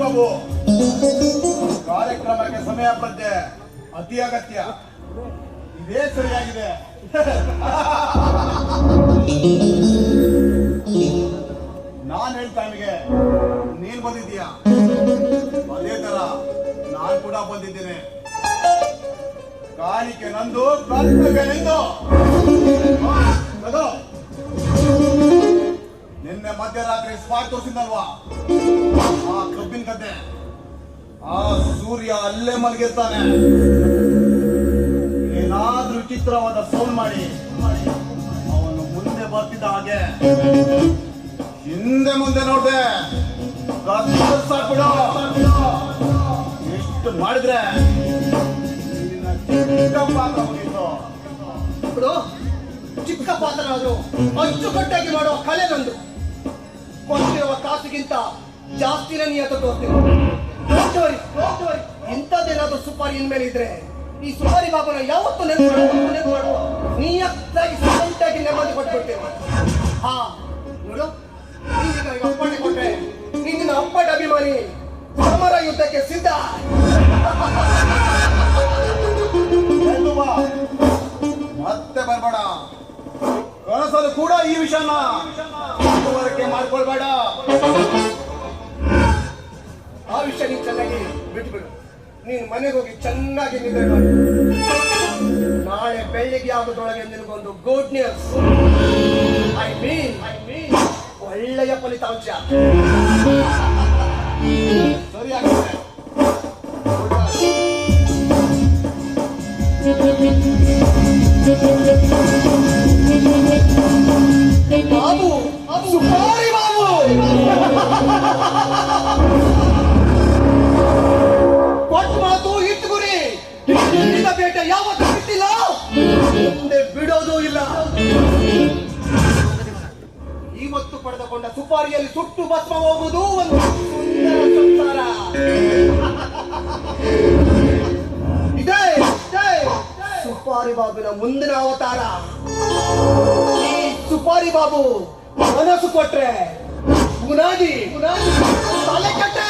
ಬಾಬು ಕಾರ್ಯಕ್ರಮಕ್ಕೆ ಸಮಯ ಪ್ರಜ್ಞೆ ಅತಿ ಅಗತ್ಯ. ಇದೇ ಸರಿಯಾಗಿದೆ. ನಾನ್ ಹೇಳ್ತಾ ನಿಮಗೆ, ನೀನ್ ಬಂದಿದ್ದೀಯ? ಅದೇ ತರ ನಾನ್ ಕೂಡ ಬಂದಿದ್ದೇನೆ. ಕಾಣಿಕೆ ನಂದು, ಕರ್ತವ್ಯ ನಿಂದು. ಮಧ್ಯರಾತ್ರಿ ಸ್ಪಾಟ್ ತೋರಿಸಿದ್ನಲ್ವಾ? ಆ ಕಬ್ಬಿನ ಗದ್ದೆ. ಆ ಸೂರ್ಯ ಅಲ್ಲೇ ಮಲಗಿರ್ತಾನೆ. ಏನಾದ್ರೂ ವಿಚಿತ್ರವಾದ ಸೌಂಡ್ ಮಾಡಿ ಅವನು ಮುಂದೆ ಬರ್ತಿದ್ದ ಹಾಗೆ. ಹಿಂದೆ ಮುಂದೆ ನೋಡ್ದೆ. ಎಷ್ಟು ಮಾಡಿದ್ರೆ? ಚಿಕ್ಕ ಪಾತ್ರ ಪಾತ್ರನಾದ್ರು. ಅಚ್ಚುಕಟ್ಟಾಗಿ ಮಾಡುವ ಕಲೆ ನಂದು. ಕಾಸಿಗಿಂತ ಜಾಸ್ತಿನೇ ನಿಯತ worry. ಇಂಥದ್ದೇನಾದ್ರೂ ಸುಪಾರಿ ಇನ್ಮೇಲೆ ಇದ್ರೆ ಈ ಸುಪಾರಿ ಬಾಬನ ಯಾವತ್ತು ನೆನಪು ನೆನಪು ಮಾಡು. ನಿಯತ್ತಾಗಿ ಸೈಲೆಂಟಾಗಿ ನೆಮ್ಮದಿ ಕೊಟ್ಬಿಡ್ತೇವೆ ಹಾ, ನೋಡು. ಈಗ ಅಪ್ಪಣೆ ಕೊಟ್ಟೆ ನಿನ್ನ ಅಪ್ಪಟ ಅಭಿಮಾನಿ ಸಮರ ಯುದ್ಧಕ್ಕೆ ಸಿದ್ಧ. ಮತ್ತೆ ಬರ್ಬೇಡ. ಕನಸಲು ಕೂಡ ಈ ವಿಷಯನ. ಮುಂದುವರಿಕೆ ಮಾಡ್ಕೊಳ್ಬೇಡ ಆ ವಿಷಯ ನೀನ್ ಚೆನ್ನಾಗಿ ಬಿಟ್ಬಿಡು. ನೀನ್ ಮನೆಗೆ ಹೋಗಿ ಚೆನ್ನಾಗಿ ನಿದ್ರೆ ಮಾಡಿ. ನಾಳೆ ಬೆಳಿಗ್ಗೆ ಆಗೋದ್ರೊಳಗೆ ನಿನಗೊಂದು good news I mean I mean ಒಳ್ಳೆಯ ಫಲಿತಾಂಶ. ಸರಿಯಾಗುತ್ತೆ ಬಾಬು! ಸುಪಾರಿ ಬಾಬು ಕೊಟ್ಟು ಮಾತು ಇಟ್ಟು ಗುರಿ ನಿನ್ನ ಬೇಟೆ ಯಾವತ್ತೂ ಬಿಟ್ಟಿಲ್ಲ ಮುಂದೆ ಬಿಡೋದು ಇಲ್ಲ ಇವತ್ತು ಪಡೆದುಕೊಂಡ ಸುಪಾರಿಯಲ್ಲಿ ಸುಟ್ಟು ಭಸ್ಮ ಹೋಗುವುದು ಒಂದು ಸುಂದರ ಸಂಸಾರ ಇದೇ ಸುಪಾರಿ ಬಾಬುನ ಮುಂದಿನ ಅವತಾರ ಸುಪಾರಿ ಬಾಬು ಮನಸ್ಸು ಕೊಟ್ರೆ ಬುನಾದಿ ಬುನಾದಿ ತಲೆ ಕಟ್ಟೆ